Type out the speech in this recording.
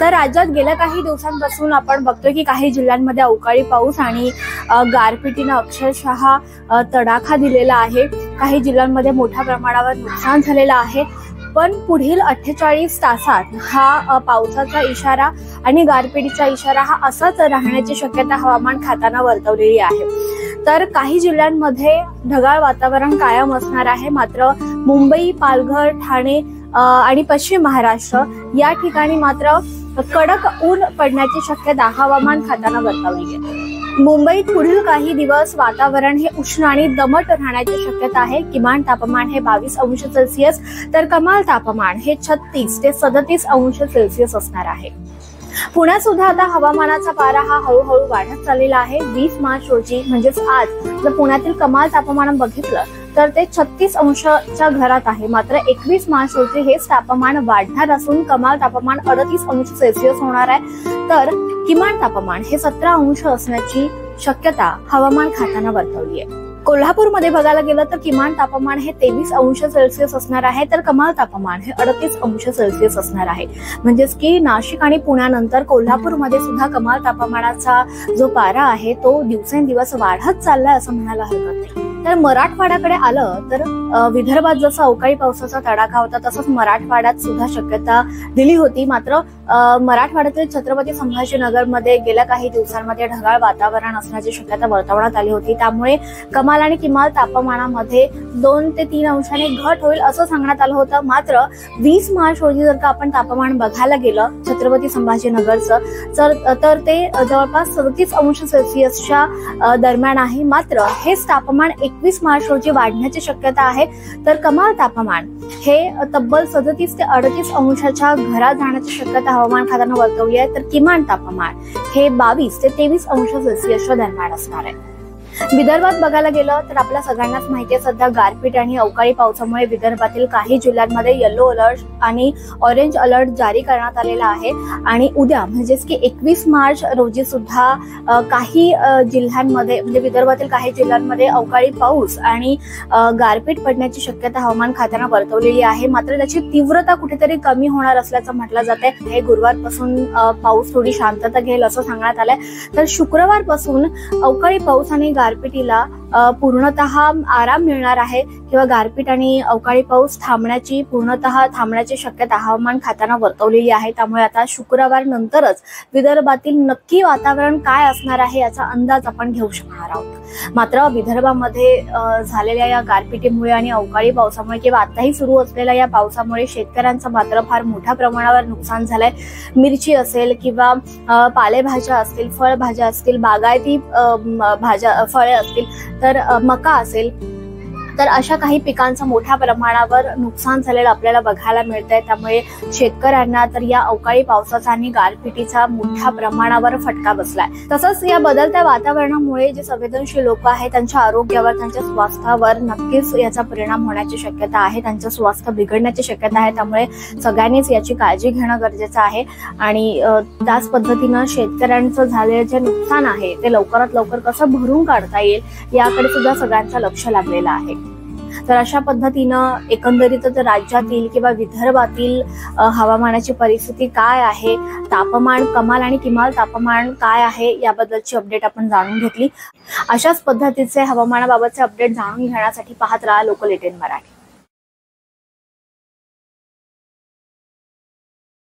तर राज्यात गेल्या काही दिवसांपासून आपण बघतोय की काही जिल्ह्यांमध्ये अवकाळी पाऊस आणि गारपिटीनं अक्षरशः तडाखा दिलेला आहे. काही जिल्ह्यांमध्ये मोठ्या प्रमाणावर नुकसान झालेलं आहे. पण पुढील अठ्ठेचाळीस तासात हा पावसाचा इशारा आणि गारपिटीचा इशारा हा असाच राहण्याची शक्यता हवामान खात्यानं वर्तवलेली आहे. तर काही जिल्ह्यांमध्ये ढगाळ वातावरण कायम असणार आहे. मात्र मुंबई पालघर ठाणे आणि पश्चिम महाराष्ट्र या ठिकाणी मात्र कडक ऊन पडण्याची शक्यता हवामान खात्यानं वर्तवली आहे. मुंबईत पुढील काही दिवस वातावरण हे उष्ण आणि दमट राहण्याची शक्यता आहे. किमान तापमान हे बावीस अंश सेल्सिअस तर कमाल तापमान हे छत्तीस ते सदतीस अंश सेल्सिअस असणार आहे. पुण्यात सुद्धा आता हवामानाचा पारा हा हळूहळू वाढत चाललेला आहे. वीस मार्च रोजी म्हणजेच आज जर पुण्यातील कमाल तापमान बघितलं तर ते छत्तीस अंशाच्या घरात आहे. मात्र एकवीस मार्च रोजी हेच तापमान वाढणार असून कमाल तापमान अडतीस अंश सेल्सिअस होणार आहे. तर किमान तापमान हे सतरा अंश असण्याची शक्यता हवामान खात्यानं वर्तवली आहे. कोल्हापूरमध्ये बघायला गेलं तर किमान तापमान हे तेवीस अंश सेल्सिअस असणार आहे. तर कमाल तापमान हे अडतीस अंश सेल्सिअस असणार आहे. म्हणजेच की नाशिक आणि पुण्यानंतर कोल्हापूरमध्ये सुद्धा कमाल तापमानाचा जो पारा आहे तो दिवसेंदिवस वाढत चाललाय असं म्हणायला हरकत नाही. तर मराठवाड्याकडे आलं तर विदर्भात जसं अवकाळी पावसाचा तडाखा होता तसंच मराठवाड्यात सुद्धा शक्यता दिली होती. मात्र मराठवाड्यातील छत्रपती संभाजीनगरमध्ये गेल्या काही दिवसांमध्ये ढगाळ वातावरण असण्याची शक्यता वर्तवण्यात आली होती. त्यामुळे कमाल आणि किमाल तापमानामध्ये दोन ते तीन अंशाने घट होईल असं सांगण्यात आलं होतं. मात्र वीस मार्च रोजी जर का आपण तापमान बघायला गेलं छत्रपती संभाजीनगरचं तर तर ते जवळपास सदतीस अंश सेल्सिअसच्या दरम्यान आहे. मात्र हेच तापमान एकवीस मार्च रोजी वाढण्याची शक्यता आहे. तर कमाल तापमान हे तब्बल सदतीस ते अडतीस अंशाच्या घरात जाण्याची शक्यता हवामान खात्यानं वर्तवली आहे तर किमान तापमान हे बावीस ते तेवीस अंश सेल्सिअसच्या दरम्यान असणार आहे. विदर्भात बघायला गेलं तर आपल्या सगळ्यांनाच माहिती आहे सध्या गारपीट आणि अवकाळी पावसामुळे विदर्भातील काही जिल्ह्यांमध्ये येलो अलर्ट आणि ऑरेंज अलर्ट जारी करण्यात आलेला आहे. आणि उद्या म्हणजेच की एकवीस मार्च रोजी सुद्धा काही जिल्ह्यांमध्ये म्हणजे विदर्भातील काही जिल्ह्यांमध्ये अवकाळी पाऊस आणि गारपीट पडण्याची शक्यता हवामान खात्यानं वर्तवलेली आहे. मात्र त्याची तीव्रता कुठेतरी कमी होणार असल्याचं म्हटलं जात आहे. हे गुरुवारपासून पाऊस थोडी शांतता घेईल असं सांगण्यात आलंय. तर शुक्रवारपासून अवकाळी पाऊस आणि गारपिटीला पूर्णतः आराम मिळणार आहे. किंवा गारपीट आणि अवकाळी पाऊस थांबण्याची पूर्णतः थांबण्याची शक्यता हवामान खात्यानं वर्तवलेली आहे. त्यामुळे आता शुक्रवार नंतरच विदर्भातील नक्की वातावरण काय असणार आहे याचा अंदाज आपण घेऊ शकणार आहोत. मात्र विदर्भामध्ये झालेल्या या गारपिटीमुळे आणि अवकाळी पावसामुळे किंवा आताही सुरू असलेल्या या पावसामुळे शेतकऱ्यांचं मात्र फार मोठ्या प्रमाणावर नुकसान झालंय. मिरची असेल किंवा पालेभाज्या असतील फळभाज्या असतील बागायती भाज्या फळे असतील तर मका असेल तर अशा काही पिकांचं मोठ्या प्रमाणावर नुकसान झालेलं आपल्याला बघायला मिळतंय. त्यामुळे शेतकऱ्यांना तर या अवकाळी पावसाचा आणि गारपिटीचा मोठ्या प्रमाणावर फटका बसलाय. तसंच या बदलत्या वातावरणामुळे जे संवेदनशील लोक आहेत त्यांच्या आरोग्यावर त्यांच्या स्वास्थ्यावर नक्कीच याचा परिणाम होण्याची शक्यता आहे. त्यांचं स्वास्थ्य बिघडण्याची शक्यता आहे. त्यामुळे सगळ्यांनीच याची काळजी घेणं गरजेचं आहे. आणि त्याच पद्धतीनं शेतकऱ्यांचं झालेलं जे नुकसान आहे ते लवकरात लवकर कसं भरून काढता येईल याकडे सुद्धा सगळ्यांचं लक्ष लागलेलं आहे. तर अशा पद्धतीनं एकंदरीतच राज्यातील किंवा विदर्भातील हवामानाची परिस्थिती काय आहे? तापमान कमाल आणि किमाल तापमान काय आहे? याबद्दलची अपडेट आपण जाणून घेतली. अशाच पद्धतीचे हवामानाबाबतचे अपडेट जाणून घेण्यासाठी पाहत राहा लोकल एटेन मराठी.